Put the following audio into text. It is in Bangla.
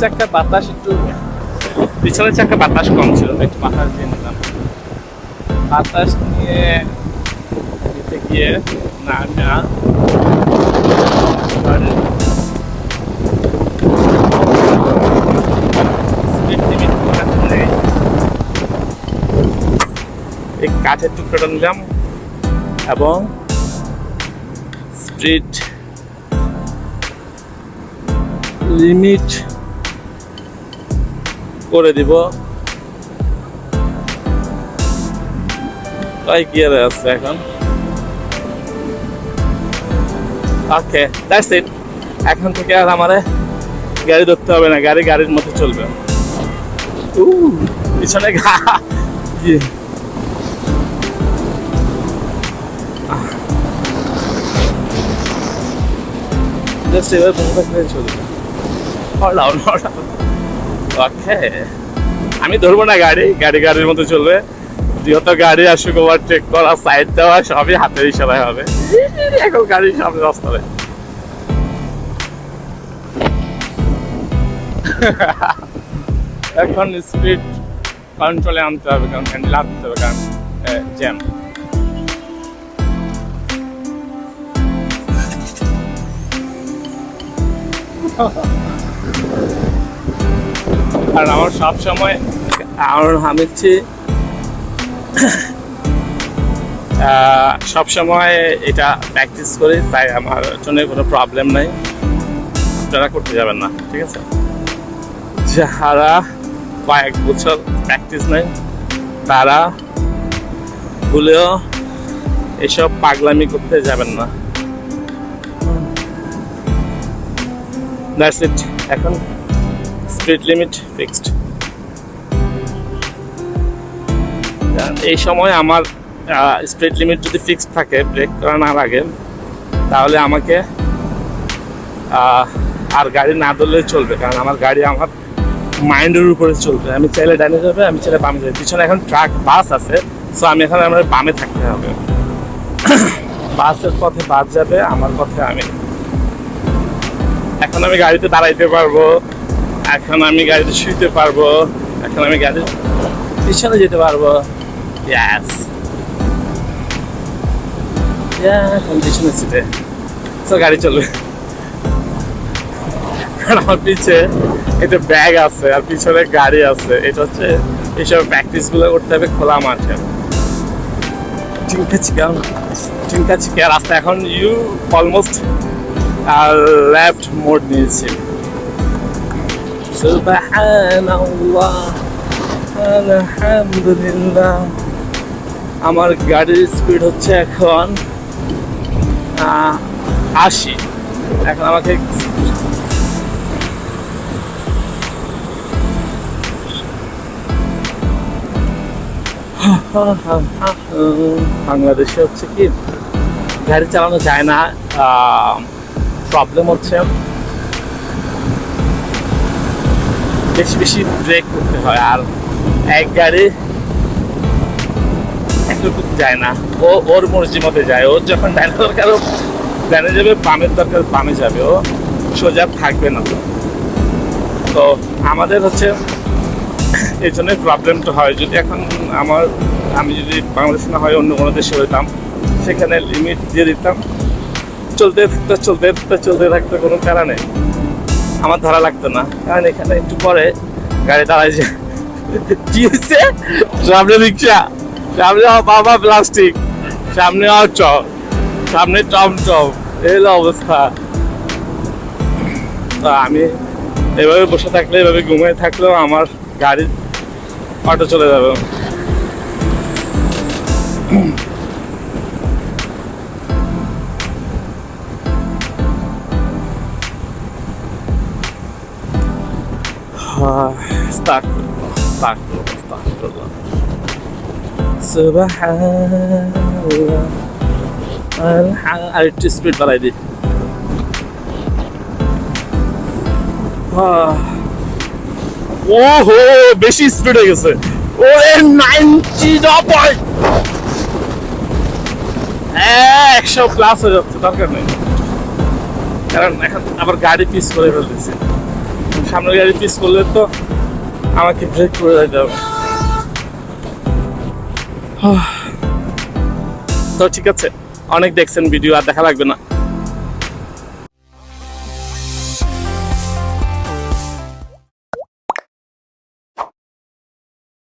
চাকা বাতাস একটু পিছনের চাকা বাতাস কম ছিল একটু বাতাস দিয়ে নিলাম। বাতাস নিয়ে নিতে গিয়ে না না। এই কাঠের টুকরোটা নিলাম এবং স্পিড লিমিট করে দিব। তাই গিয়ারে আছে এখন। ওকে দ্যাটস ইট এখন থেকে আর আমারে গাড়ি ধরতে হবে না গাড়ি গাড়ির মতো চলবে। উহ, পিছনে ইয়ে। জাস্ট এবার বন্ধ থাকলে চলবে? হলাও হলাও ওকে। আমি ধরবো না গাড়ি গাড়ি গাড়ির মতো চলবে। যেহেতু গাড়ি আসুক ওভারটেক করা সাইড দেওয়া, সবই হাতের ইশারায় হবে। এখন গাড়ির সামনে রাস্তায় এখন স্পিড কন্ট্রোলে আনতে হবে, কারণ হ্যান্ডেল আনতে হবে, কারণ জ্যাম আর আমার সব সময় আমার আমি হচ্ছে সব সময় এটা প্র্যাকটিস করি, তাই আমার জন্য কোনো প্রবলেম নাই। আপনারা করতে যাবেন না, ঠিক আছে? যারা কয়েক বছর প্র্যাকটিস নেই তারা ভুলেও এসব পাগলামি করতে যাবেন না। দ্যাটস ইট এখন স্পিড লিমিট ফিক্সড। এই সময় আমার স্পিড লিমিট যদি ফিক্সড থাকে, ব্রেক করা না লাগে, তাহলে আমাকে আর গাড়ি না ধরলে চলবে, কারণ আমার গাড়ি আমার মাইন্ডের উপরে চলবে। আমি চাইলে ডানে যাবে, আমি চাইলে বামে যাবে। পিছনে এখন ট্রাক, বাস আছে, সো আমি এখন আমার বামে থাকতে হবে। বাসের পথে বাস যাবে, আমার পথে আমি। এখন আমি গাড়িতে দাঁড়াইতে পারব। এখন আমি গাড়িতে শুইতে পারব। এখন আমি গাড়ির পিছনে যেতে পারব। ইয়াস তো গাড়ি আমার পিছে ব্যাগ আছে, আর পিছনে গাড়ি আছে। এটা হচ্ছে এইসব করতে হবে খোলা মাঠে। রাস্তা এখন ইউ অলমোস্ট আর লেফট মোড নিয়েছি। আলহামদুলিল্লাহ। আমার গাড়ির স্পিড হচ্ছে এখন আশি। এখন আমাকে বাংলাদেশে হচ্ছে কি, গাড়ি চালানো যায় না প্রবলেম হচ্ছে বেশি বেশি ব্রেক করতে হয় আর এক গাড়ি একটুকু যায় না। ও, ওর মর্জি মতে যায়। ওর যখন ডানে দরকার, ও ডানে যাবে, বামের দরকার, বামে যাবে। ও সোজা থাকবে না। তো তো আমাদের হচ্ছে এই জন্যই প্রবলেমটা হয়। যদি এখন আমার, আমি যদি বাংলাদেশ না হয়, অন্য কোনো দেশে হইতাম, সেখানে লিমিট দিয়ে দিতাম। চলতে থাকতে চলতে থাকতে চলতে থাকতে কোনো নেই আমার ধরা লাগতো না। কারণ এখানে একটু পরে গাড়ি দাঁড়াইছে কি হচ্ছে? সামনে রিক্সা, সামনে বাবা প্লাস্টিক, সামনে আর চপ, সামনে টম টম এই অবস্থা। তো আমি এভাবে বসে থাকলে, এভাবে ঘুমিয়ে থাকলেও আমার গাড়ি অটো চলে যাবে। Estağfurullah, estağfurullah, estağfurullah. Subhanallah. Alhamdulillah. আরেকটু স্পিড বাড়াই দিই আহ। ওহো বেশি স্পিড হয়ে গেছে ওরে নাইনটি নব্বই একশো প্লাস হয়ে যাচ্ছে দরকার নেই কারণ এখন আবার গাড়ি পিস করে ফেলতেছে সামনের গাড়ি পিস করলে তো আমাকে ব্রেক করে দিতে হবে তো ঠিক আছে, অনেক দেখছেন ভিডিও আর দেখা লাগবে না।